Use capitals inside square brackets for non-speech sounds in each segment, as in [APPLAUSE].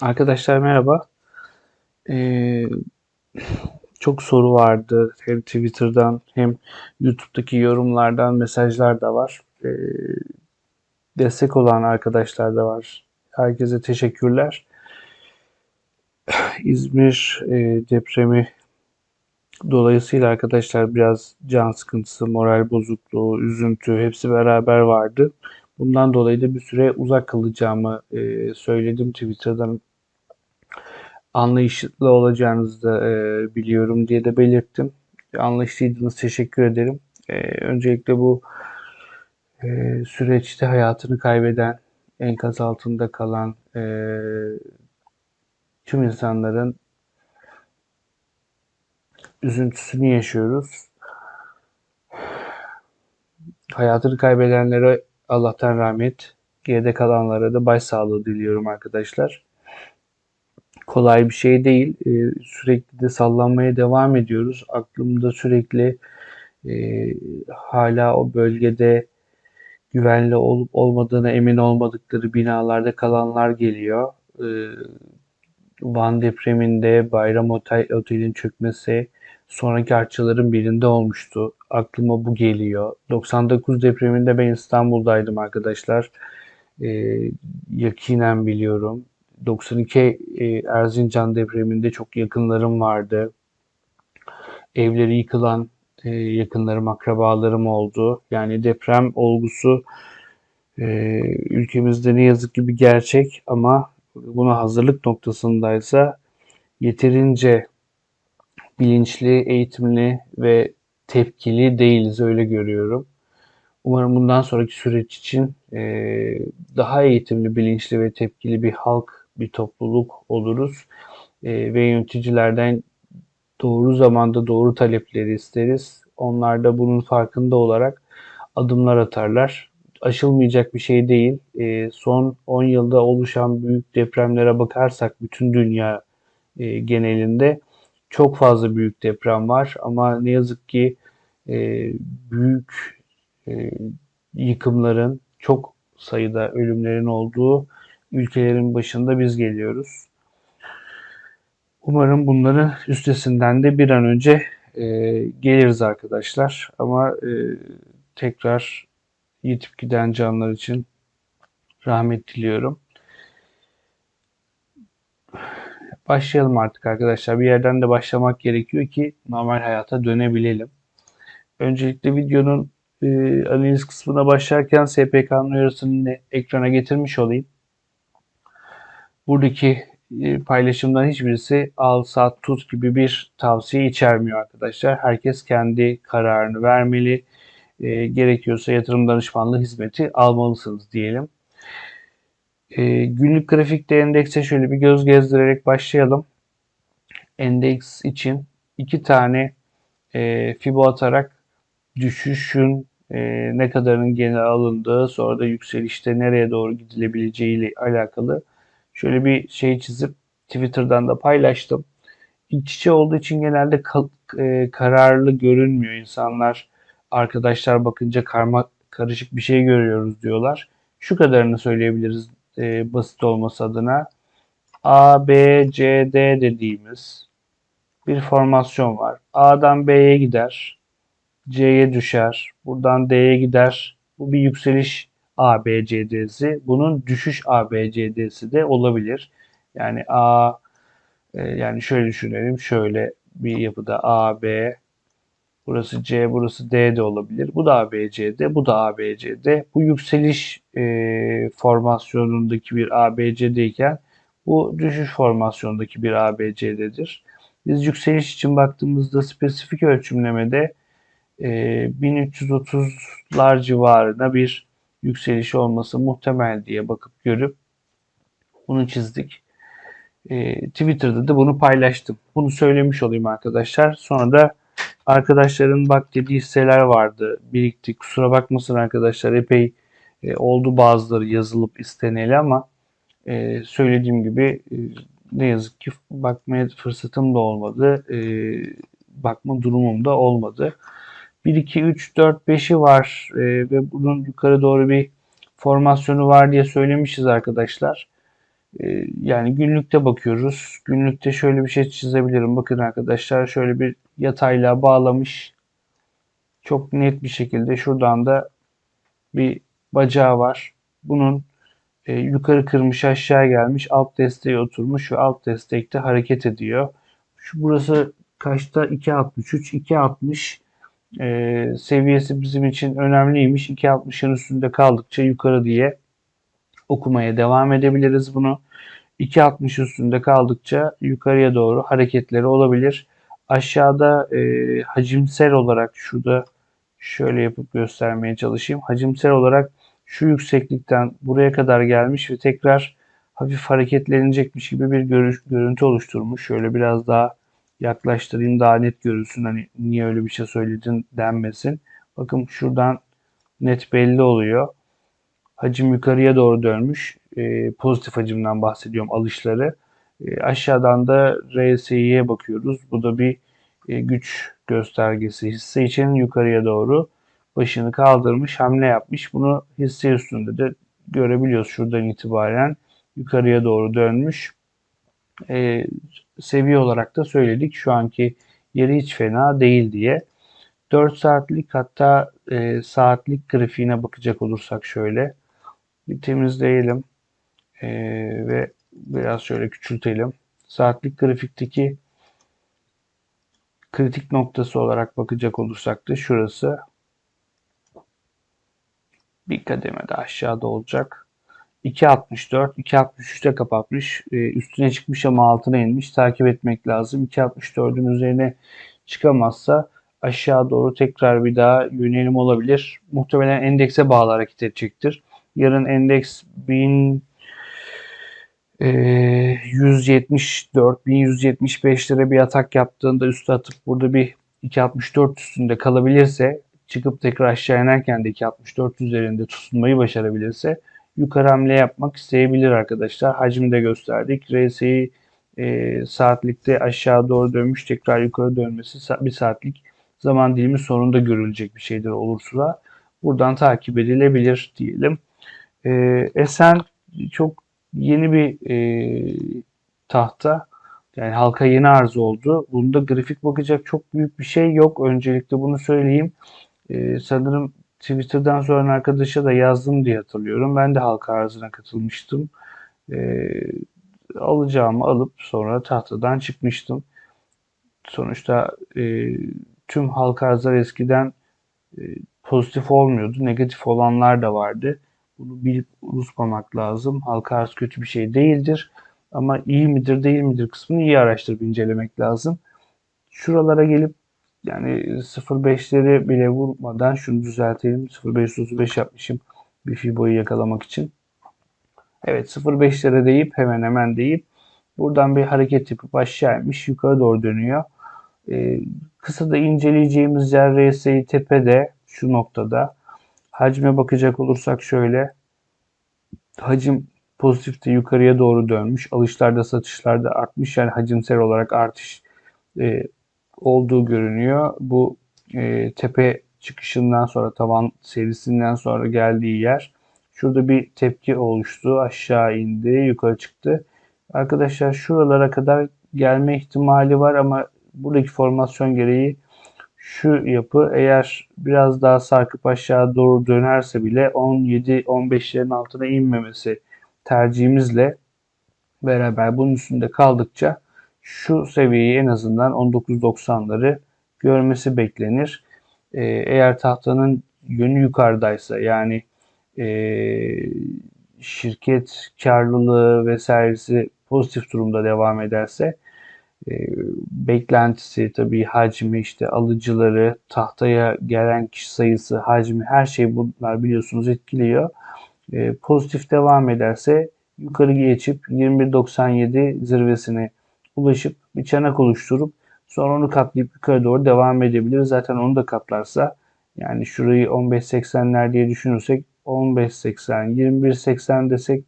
Arkadaşlar merhaba. Ee, çok soru vardı. Hem Twitter'dan hem YouTube'daki yorumlardan mesajlar da var. Ee, destek olan arkadaşlar da var. Herkese teşekkürler. [SIGHS] İzmir e, depremi dolayısıyla arkadaşlar biraz can sıkıntısı, moral bozukluğu, üzüntü hepsi beraber vardı. Bundan dolayı da bir süre uzak kalacağımı e, söyledim Twitter'dan anlayışlı olacağınızı da e, biliyorum diye de belirttim. Anlaştıydınız teşekkür ederim. E, öncelikle bu e, süreçte hayatını kaybeden, enkaz altında kalan e, tüm insanların üzüntüsünü yaşıyoruz. Hayatını kaybedenlere Allah'tan rahmet, geride kalanlara da başsağlığı diliyorum arkadaşlar kolay bir şey değil. E, sürekli de sallanmaya devam ediyoruz. Aklımda sürekli e, hala o bölgede güvenli olup olmadığına emin olmadıkları binalarda kalanlar geliyor. E, Van depreminde Bayram Otel, Otel'in çökmesi sonraki artçıların birinde olmuştu. Aklıma bu geliyor. 99 depreminde ben İstanbul'daydım arkadaşlar. E, yakinen biliyorum. 92 e, Erzincan depreminde çok yakınlarım vardı. Evleri yıkılan e, yakınlarım, akrabalarım oldu. Yani deprem olgusu e, ülkemizde ne yazık ki bir gerçek ama buna hazırlık noktasındaysa yeterince bilinçli, eğitimli ve tepkili değiliz öyle görüyorum. Umarım bundan sonraki süreç için e, daha eğitimli, bilinçli ve tepkili bir halk bir topluluk oluruz e, ve yöneticilerden doğru zamanda doğru talepleri isteriz. Onlar da bunun farkında olarak adımlar atarlar. Aşılmayacak bir şey değil. E, son 10 yılda oluşan büyük depremlere bakarsak bütün dünya e, genelinde çok fazla büyük deprem var ama ne yazık ki e, büyük e, yıkımların çok sayıda ölümlerin olduğu ülkelerin başında biz geliyoruz. Umarım bunların üstesinden de bir an önce e, geliriz arkadaşlar. Ama e, tekrar yitip giden canlar için rahmet diliyorum. Başlayalım artık arkadaşlar. Bir yerden de başlamak gerekiyor ki normal hayata dönebilelim. Öncelikle videonun e, analiz kısmına başlarken SPK'nın uyarısını ekrana getirmiş olayım. Buradaki e, paylaşımdan hiçbirisi al, sat, tut gibi bir tavsiye içermiyor arkadaşlar. Herkes kendi kararını vermeli. E, gerekiyorsa yatırım danışmanlığı hizmeti almalısınız diyelim. E, günlük grafikte endekse şöyle bir göz gezdirerek başlayalım. Endeks için iki tane e, fibo atarak düşüşün e, ne kadarının genel alındığı sonra da yükselişte nereye doğru gidilebileceği ile alakalı Şöyle bir şey çizip Twitter'dan da paylaştım. İç içe olduğu için genelde e, kararlı görünmüyor insanlar. Arkadaşlar bakınca karma karışık bir şey görüyoruz diyorlar. Şu kadarını söyleyebiliriz e, basit olması adına. A, B, C, D dediğimiz bir formasyon var. A'dan B'ye gider. C'ye düşer. Buradan D'ye gider. Bu bir yükseliş ABCD'si. Bunun düşüş ABCD'si de olabilir. Yani A e, yani şöyle düşünelim. Şöyle bir yapıda A, B, burası C, burası D de olabilir. Bu da ABCD, bu da ABCD. Bu yükseliş e, formasyonundaki bir ABCD iken bu düşüş formasyonundaki bir ABCD'dir. Biz yükseliş için baktığımızda spesifik ölçümlemede e, 1330'lar civarında bir yükselişi olması muhtemel diye bakıp görüp bunu çizdik. E, Twitter'da da bunu paylaştım. Bunu söylemiş olayım arkadaşlar. Sonra da arkadaşların bak dediği hisseler vardı. Birikti. Kusura bakmasın arkadaşlar. Epey e, oldu bazıları yazılıp isteneli ama e, söylediğim gibi e, ne yazık ki bakmaya fırsatım da olmadı. E, bakma durumum da olmadı. 1, 2, 3, 4, 5'i var e, ve bunun yukarı doğru bir formasyonu var diye söylemişiz arkadaşlar. E, yani günlükte bakıyoruz. Günlükte şöyle bir şey çizebilirim. Bakın arkadaşlar şöyle bir yatayla bağlamış. Çok net bir şekilde şuradan da bir bacağı var. Bunun e, yukarı kırmış aşağı gelmiş alt desteğe oturmuş ve alt destekte hareket ediyor. Şu burası kaçta 2.63 2.60 e, seviyesi bizim için önemliymiş. 2.60'ın üstünde kaldıkça yukarı diye okumaya devam edebiliriz bunu. 2.60 üstünde kaldıkça yukarıya doğru hareketleri olabilir. Aşağıda e, hacimsel olarak şurada şöyle yapıp göstermeye çalışayım. Hacimsel olarak şu yükseklikten buraya kadar gelmiş ve tekrar hafif hareketlenecekmiş gibi bir görüş, görüntü oluşturmuş. Şöyle biraz daha yaklaştırayım daha net görülsün. Hani niye öyle bir şey söyledin denmesin. Bakın şuradan net belli oluyor. Hacim yukarıya doğru dönmüş. E, pozitif hacimden bahsediyorum alışları. E, aşağıdan da RSI'ye bakıyoruz. Bu da bir e, güç göstergesi. Hisse için yukarıya doğru başını kaldırmış, hamle yapmış. Bunu hisse üstünde de görebiliyoruz şuradan itibaren. Yukarıya doğru dönmüş. E, seviye olarak da söyledik. Şu anki yeri hiç fena değil diye. 4 saatlik hatta e, saatlik grafiğine bakacak olursak şöyle bir temizleyelim e, ve biraz şöyle küçültelim. Saatlik grafikteki kritik noktası olarak bakacak olursak da şurası bir kademe de aşağıda olacak. 2.64, 2.63'te kapatmış. Ee, üstüne çıkmış ama altına inmiş. Takip etmek lazım. 2.64'ün üzerine çıkamazsa aşağı doğru tekrar bir daha yönelim olabilir. Muhtemelen endekse bağlı hareket edecektir. Yarın endeks 1000 174 1175 lira bir atak yaptığında üstü atıp burada bir 264 üstünde kalabilirse çıkıp tekrar aşağı inerken de 264 üzerinde tutunmayı başarabilirse yukarı hamle yapmak isteyebilir arkadaşlar. Hacmi de gösterdik. RSI e, saatlikte aşağı doğru dönmüş tekrar yukarı dönmesi bir saatlik zaman dilimi sonunda görülecek bir şeydir olursa buradan takip edilebilir diyelim. E, Esen çok yeni bir e, tahta. Yani halka yeni arz oldu. Bunda grafik bakacak çok büyük bir şey yok. Öncelikle bunu söyleyeyim. E, sanırım Twitter'dan sonra arkadaşa da yazdım diye hatırlıyorum. Ben de halka arzına katılmıştım. E, alacağımı alıp sonra tahtadan çıkmıştım. Sonuçta e, tüm halka arzlar eskiden e, pozitif olmuyordu. Negatif olanlar da vardı. Bunu bilip unutmamak lazım. Halka arz kötü bir şey değildir. Ama iyi midir değil midir kısmını iyi araştırıp incelemek lazım. Şuralara gelip yani 0.5'leri bile vurmadan şunu düzeltelim. 0.535 yapmışım bir fiboyu yakalamak için. Evet 0.5'lere deyip hemen hemen deyip buradan bir hareket yapıp aşağı inmiş yukarı doğru dönüyor. Ee, kısa da inceleyeceğimiz yer RSI tepede şu noktada. Hacme bakacak olursak şöyle. Hacim pozitifte yukarıya doğru dönmüş. Alışlarda satışlarda artmış. Yani hacimsel olarak artış e, olduğu görünüyor. Bu e, tepe çıkışından sonra tavan serisinden sonra geldiği yer. Şurada bir tepki oluştu. Aşağı indi, yukarı çıktı. Arkadaşlar şuralara kadar gelme ihtimali var ama buradaki formasyon gereği şu yapı eğer biraz daha sarkıp aşağı doğru dönerse bile 17-15'lerin altına inmemesi tercihimizle beraber bunun üstünde kaldıkça şu seviyeyi en azından 19.90'ları görmesi beklenir. Ee, eğer tahtanın yönü yukarıdaysa yani e, şirket karlılığı vesairesi pozitif durumda devam ederse e, beklentisi tabii hacmi işte alıcıları tahtaya gelen kişi sayısı hacmi her şey bunlar biliyorsunuz etkiliyor. E, pozitif devam ederse yukarı geçip 21.97 zirvesine ulaşıp bir çanak oluşturup sonra onu katlayıp yukarı doğru devam edebilir. Zaten onu da katlarsa yani şurayı 15.80'ler diye düşünürsek 15.80, 21.80 desek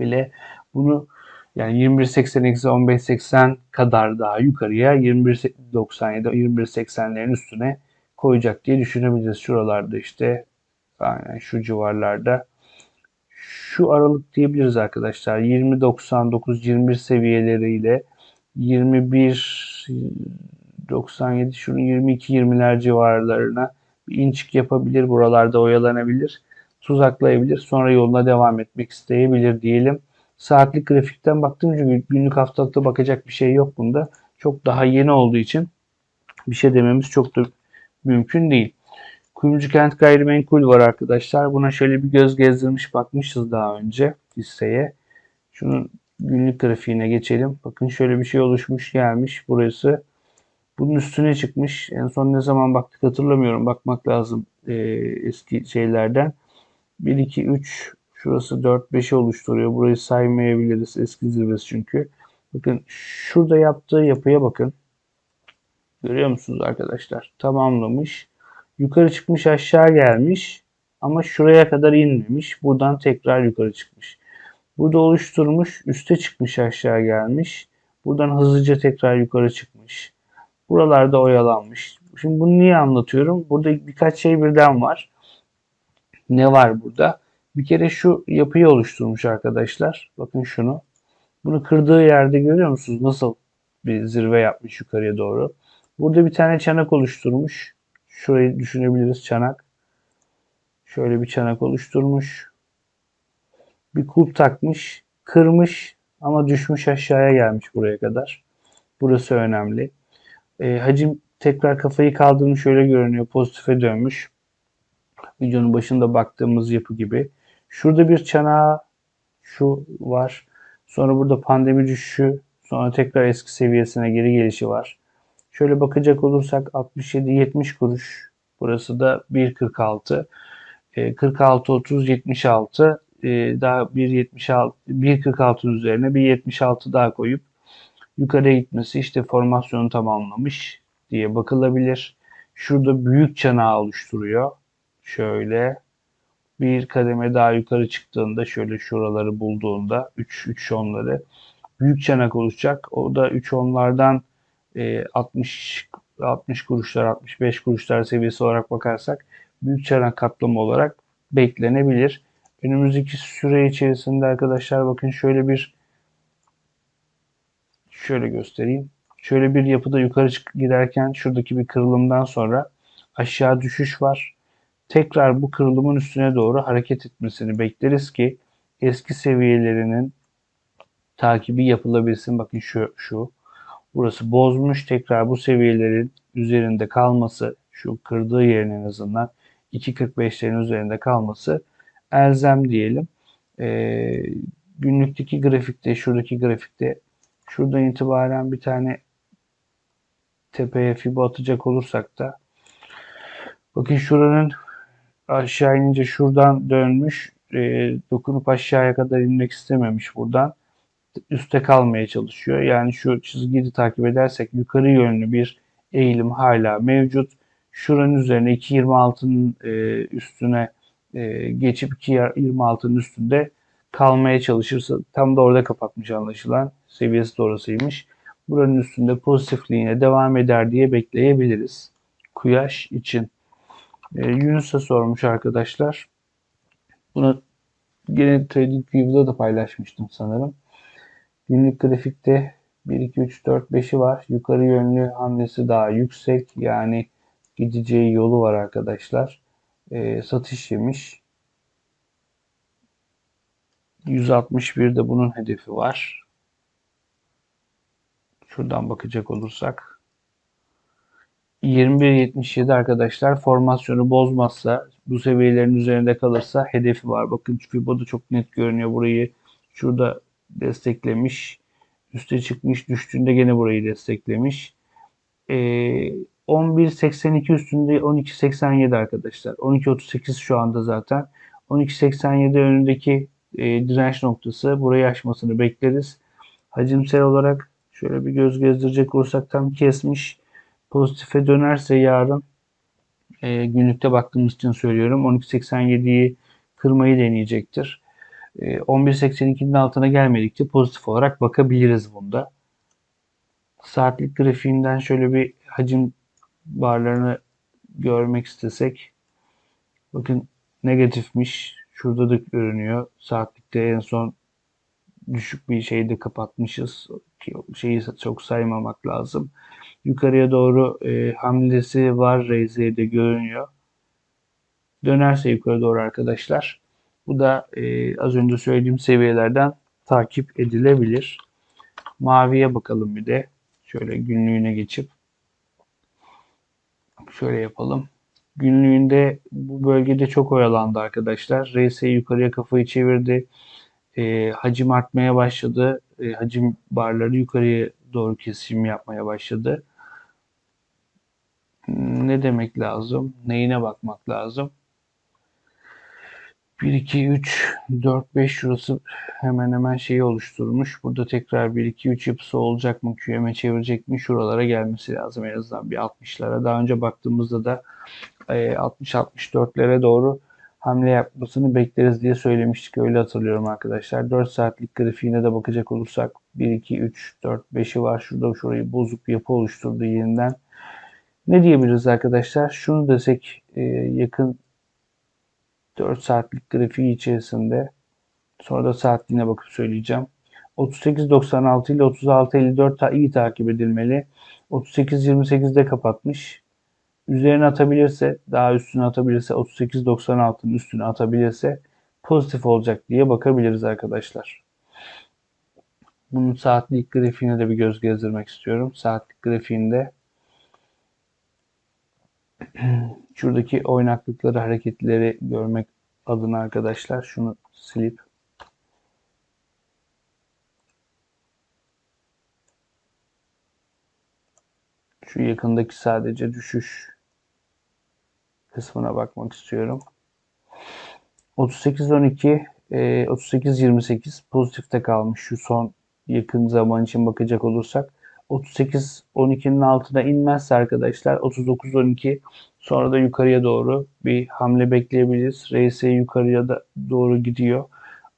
bile bunu yani 21.80 eksi 15.80 kadar daha yukarıya 21.90 ya da 21.80'lerin üstüne koyacak diye düşünebiliriz. Şuralarda işte aynen şu civarlarda şu aralık diyebiliriz arkadaşlar. 20.99-21 seviyeleriyle 21 97 şunun 22-20'ler civarlarına bir inçik yapabilir. Buralarda oyalanabilir. Tuzaklayabilir. Sonra yoluna devam etmek isteyebilir diyelim. Saatlik grafikten baktığım gibi günlük haftalıkta bakacak bir şey yok bunda. Çok daha yeni olduğu için bir şey dememiz çok da mümkün değil. Kuyumcu Kent Gayrimenkul var arkadaşlar. Buna şöyle bir göz gezdirmiş bakmışız daha önce hisseye. Şunun günlük grafiğine geçelim. Bakın şöyle bir şey oluşmuş gelmiş burası. Bunun üstüne çıkmış. En son ne zaman baktık hatırlamıyorum. Bakmak lazım e, eski şeylerden. 1, 2, 3 şurası 4, 5'i oluşturuyor. Burayı saymayabiliriz. Eski zirvesi çünkü. Bakın şurada yaptığı yapıya bakın. Görüyor musunuz arkadaşlar? Tamamlamış. Yukarı çıkmış aşağı gelmiş. Ama şuraya kadar inmemiş. Buradan tekrar yukarı çıkmış. Burada oluşturmuş. Üste çıkmış aşağı gelmiş. Buradan hızlıca tekrar yukarı çıkmış. Buralarda oyalanmış. Şimdi bunu niye anlatıyorum? Burada birkaç şey birden var. Ne var burada? Bir kere şu yapıyı oluşturmuş arkadaşlar. Bakın şunu. Bunu kırdığı yerde görüyor musunuz? Nasıl bir zirve yapmış yukarıya doğru. Burada bir tane çanak oluşturmuş. Şurayı düşünebiliriz çanak. Şöyle bir çanak oluşturmuş. Bir kulp takmış. Kırmış ama düşmüş aşağıya gelmiş buraya kadar. Burası önemli. E, hacim tekrar kafayı kaldırmış şöyle görünüyor. Pozitife dönmüş. Videonun başında baktığımız yapı gibi. Şurada bir çanağı şu var. Sonra burada pandemi düşüşü. Sonra tekrar eski seviyesine geri gelişi var. Şöyle bakacak olursak 67-70 kuruş. Burası da 1.46. E, 46-30 76 e, daha 1.76 1.46'ın üzerine 1.76 daha koyup yukarıya gitmesi işte formasyonu tamamlamış diye bakılabilir. Şurada büyük çanağı oluşturuyor. Şöyle bir kademe daha yukarı çıktığında şöyle şuraları bulduğunda 3 3 onları büyük çanak oluşacak. O da 3 onlardan e, 60 60 kuruşlar 65 kuruşlar seviyesi olarak bakarsak büyük çanak katlama olarak beklenebilir. Önümüzdeki süre içerisinde arkadaşlar bakın şöyle bir şöyle göstereyim. Şöyle bir yapıda yukarı giderken şuradaki bir kırılımdan sonra aşağı düşüş var. Tekrar bu kırılımın üstüne doğru hareket etmesini bekleriz ki eski seviyelerinin takibi yapılabilsin. Bakın şu şu. Burası bozmuş. Tekrar bu seviyelerin üzerinde kalması, şu kırdığı yerin en azından 2.45'lerin üzerinde kalması elzem diyelim. Ee, günlükteki grafikte, şuradaki grafikte şuradan itibaren bir tane tepeye fibo atacak olursak da bakın şuranın aşağı inince şuradan dönmüş e, dokunup aşağıya kadar inmek istememiş buradan üste kalmaya çalışıyor. Yani şu çizgiyi takip edersek yukarı yönlü bir eğilim hala mevcut. Şuranın üzerine 2.26'nın e, üstüne e, geçip 2.26'nın üstünde kalmaya çalışırsa tam da orada kapatmış anlaşılan. Seviyesi de orasıymış. Buranın üstünde pozitifliğine devam eder diye bekleyebiliriz. Kuyaş için. E, Yunus'a sormuş arkadaşlar. Bunu gene TradingView'da da paylaşmıştım sanırım. Günlük grafikte 1, 2, 3, 4, 5'i var. Yukarı yönlü hamlesi daha yüksek. Yani gideceği yolu var arkadaşlar. E, satış yemiş. 161 de bunun hedefi var. Şuradan bakacak olursak 21.77 arkadaşlar formasyonu bozmazsa bu seviyelerin üzerinde kalırsa hedefi var. Bakın Fibo da çok net görünüyor burayı. Şurada desteklemiş. Üste çıkmış. Düştüğünde gene burayı desteklemiş. Ee, 11.82 üstünde 12.87 arkadaşlar. 12.38 şu anda zaten. 12.87 önündeki e, direnç noktası. Burayı aşmasını bekleriz. Hacimsel olarak şöyle bir göz gezdirecek olursak tam kesmiş. Pozitife dönerse yarın e, günlükte baktığımız için söylüyorum. 12.87'yi kırmayı deneyecektir. 11.82'nin ee, altına gelmedikçe pozitif olarak bakabiliriz bunda. Saatlik grafiğinden şöyle bir hacim barlarını görmek istesek bakın negatifmiş. Şurada da görünüyor. Saatlikte en son düşük bir şeyde kapatmışız. Şeyi çok saymamak lazım. Yukarıya doğru e, hamlesi var. RS'de görünüyor. Dönerse yukarı doğru arkadaşlar. Bu da e, az önce söylediğim seviyelerden takip edilebilir. Maviye bakalım bir de. Şöyle günlüğüne geçip şöyle yapalım. Günlüğünde bu bölgede çok oyalandı arkadaşlar. RS yukarıya kafayı çevirdi. E, hacim artmaya başladı. E, hacim barları yukarıya doğru kesişim yapmaya başladı. Ne demek lazım? Neyine bakmak lazım? 1, 2, 3, 4, 5 şurası hemen hemen şeyi oluşturmuş. Burada tekrar 1, 2, 3 yapısı olacak mı? QM'e çevirecek mi? Şuralara gelmesi lazım en azından bir 60'lara. Daha önce baktığımızda da 60-64'lere doğru hamle yapmasını bekleriz diye söylemiştik. Öyle hatırlıyorum arkadaşlar. 4 saatlik grafiğine de bakacak olursak 1, 2, 3, 4, 5'i var. Şurada şurayı bozuk bir yapı oluşturdu yeniden. Ne diyebiliriz arkadaşlar? Şunu desek e, yakın 4 saatlik grafiği içerisinde sonra da saatliğine bakıp söyleyeceğim. 38.96 ile 36.54 iyi takip edilmeli. 38.28'de kapatmış. Üzerine atabilirse, daha üstüne atabilirse, 38.96'nın üstüne atabilirse pozitif olacak diye bakabiliriz arkadaşlar. Bunun saatlik grafiğine de bir göz gezdirmek istiyorum. Saatlik grafiğinde [CLEARS THROAT] şuradaki oynaklıkları, hareketleri görmek adına arkadaşlar şunu silip şu yakındaki sadece düşüş kısmına bakmak istiyorum. 38-12 38-28 pozitifte kalmış şu son yakın zaman için bakacak olursak 38-12'nin altına inmezse arkadaşlar 39-12 sonra da yukarıya doğru bir hamle bekleyebiliriz. RS yukarıya da doğru gidiyor.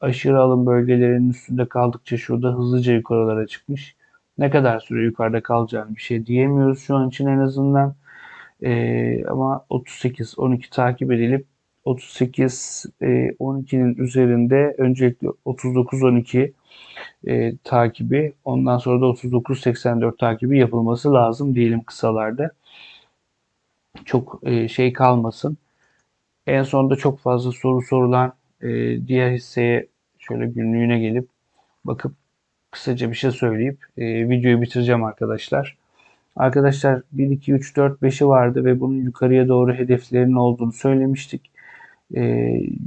Aşırı alım bölgelerinin üstünde kaldıkça şurada hızlıca yukarılara çıkmış. Ne kadar süre yukarıda kalacağını bir şey diyemiyoruz şu an için en azından. Ee, ama 38-12 takip edilip 38-12'nin üzerinde öncelikle 39-12 e, takibi ondan sonra da 39-84 takibi yapılması lazım diyelim kısalarda. Çok e, şey kalmasın. En sonunda çok fazla soru sorulan e, diğer hisseye şöyle günlüğüne gelip bakıp kısaca bir şey söyleyip e, videoyu bitireceğim arkadaşlar. Arkadaşlar 1, 2, 3, 4, 5'i vardı ve bunun yukarıya doğru hedeflerinin olduğunu söylemiştik. E,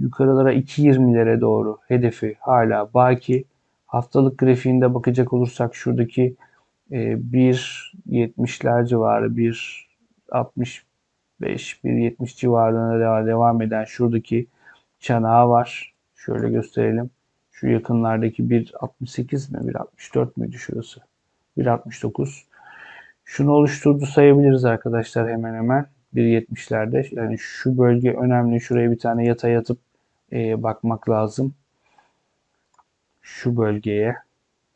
yukarılara 2.20'lere doğru hedefi hala baki. Haftalık grafiğinde bakacak olursak şuradaki e, 1.70'ler civarı 1.65 1.70 civarına devam eden şuradaki çanağı var. Şöyle gösterelim. Şu yakınlardaki 1.68 mi 1.64 müydü şurası? 1.69. Şunu oluşturdu sayabiliriz arkadaşlar hemen hemen. 1.70'lerde. Yani şu bölge önemli. Şuraya bir tane yatay atıp e, bakmak lazım şu bölgeye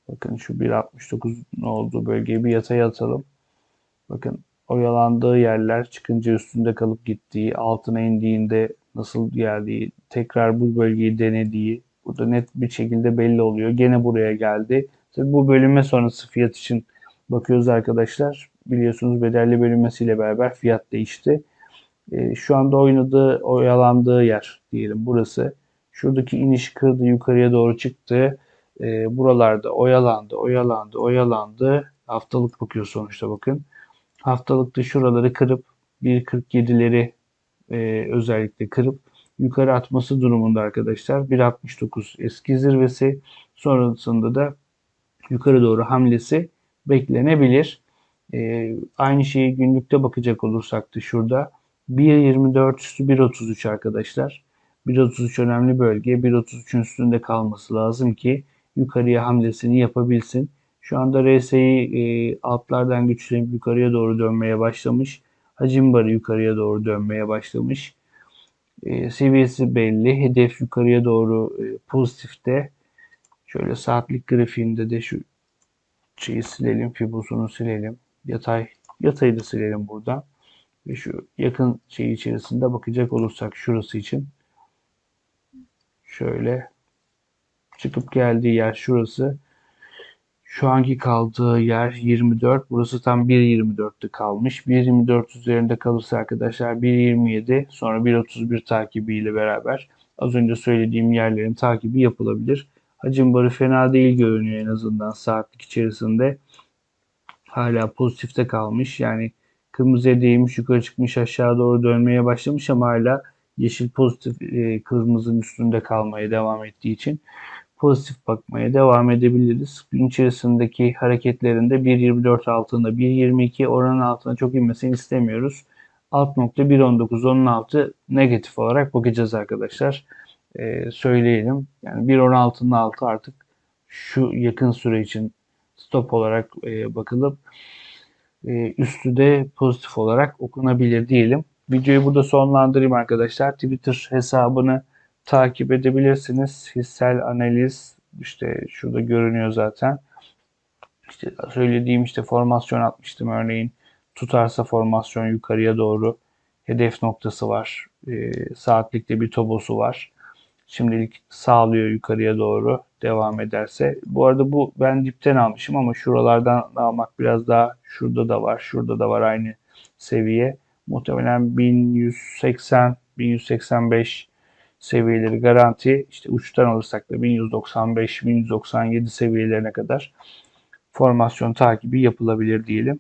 bakın şu 1.69'un olduğu bölgeye bir yatay atalım. Bakın oyalandığı yerler çıkınca üstünde kalıp gittiği, altına indiğinde nasıl geldiği, tekrar bu bölgeyi denediği burada net bir şekilde belli oluyor. Gene buraya geldi. Tabii bu bölünme sonrası fiyat için bakıyoruz arkadaşlar. Biliyorsunuz bedelli bölünmesiyle beraber fiyat değişti. E, şu anda oynadığı, oyalandığı yer diyelim burası. Şuradaki iniş kırdı yukarıya doğru çıktı. E, buralarda oyalandı, oyalandı, oyalandı. Haftalık bakıyor sonuçta bakın. Haftalıkta şuraları kırıp 1.47'leri e, özellikle kırıp yukarı atması durumunda arkadaşlar. 1.69 eski zirvesi sonrasında da yukarı doğru hamlesi beklenebilir. E, aynı şeyi günlükte bakacak olursak da şurada 1.24 üstü 1.33 arkadaşlar. 1.33 önemli bölge. 1.33'ün üstünde kalması lazım ki yukarıya hamlesini yapabilsin. Şu anda RSI e, altlardan güçlenip yukarıya doğru dönmeye başlamış. Hacim barı yukarıya doğru dönmeye başlamış. E, seviyesi belli. Hedef yukarıya doğru e, pozitifte. Şöyle saatlik grafiğinde de şu şeyi silelim. Fibosunu silelim. Yatay yatayı da silelim buradan. Ve şu yakın şey içerisinde bakacak olursak şurası için Şöyle çıkıp geldiği yer şurası. Şu anki kaldığı yer 24. Burası tam 1.24'te kalmış. 1.24 üzerinde kalırsa arkadaşlar 1.27 sonra 1.31 takibiyle beraber az önce söylediğim yerlerin takibi yapılabilir. Hacim barı fena değil görünüyor en azından saatlik içerisinde. Hala pozitifte kalmış. Yani kırmızıya değmiş yukarı çıkmış aşağı doğru dönmeye başlamış ama hala yeşil pozitif e, kırmızının üstünde kalmaya devam ettiği için pozitif bakmaya devam edebiliriz. Gün içerisindeki hareketlerinde 1.24 altında 1.22 oranın altına çok inmesini istemiyoruz. Alt nokta 1.19 onun altı negatif olarak bakacağız arkadaşlar. Ee, söyleyelim. Yani 1.16'nın altı artık şu yakın süre için stop olarak e, bakılıp e, üstü de pozitif olarak okunabilir diyelim. Videoyu burada sonlandırayım arkadaşlar. Twitter hesabını takip edebilirsiniz. Hissel analiz işte şurada görünüyor zaten. İşte söylediğim işte formasyon atmıştım örneğin. Tutarsa formasyon yukarıya doğru hedef noktası var. E, saatlikte bir tobosu var. Şimdilik sağlıyor yukarıya doğru devam ederse. Bu arada bu ben dipten almışım ama şuralardan almak biraz daha şurada da var. Şurada da var aynı seviye. Muhtemelen 1180 1185 seviyeleri garanti. İşte uçtan alırsak da 1195 1197 seviyelerine kadar formasyon takibi yapılabilir diyelim.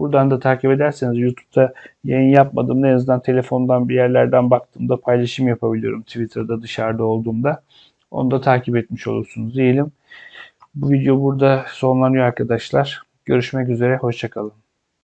Buradan da takip ederseniz YouTube'da yayın yapmadım. En azından telefondan bir yerlerden baktığımda paylaşım yapabiliyorum. Twitter'da dışarıda olduğumda. Onu da takip etmiş olursunuz diyelim. Bu video burada sonlanıyor arkadaşlar. Görüşmek üzere. Hoşçakalın.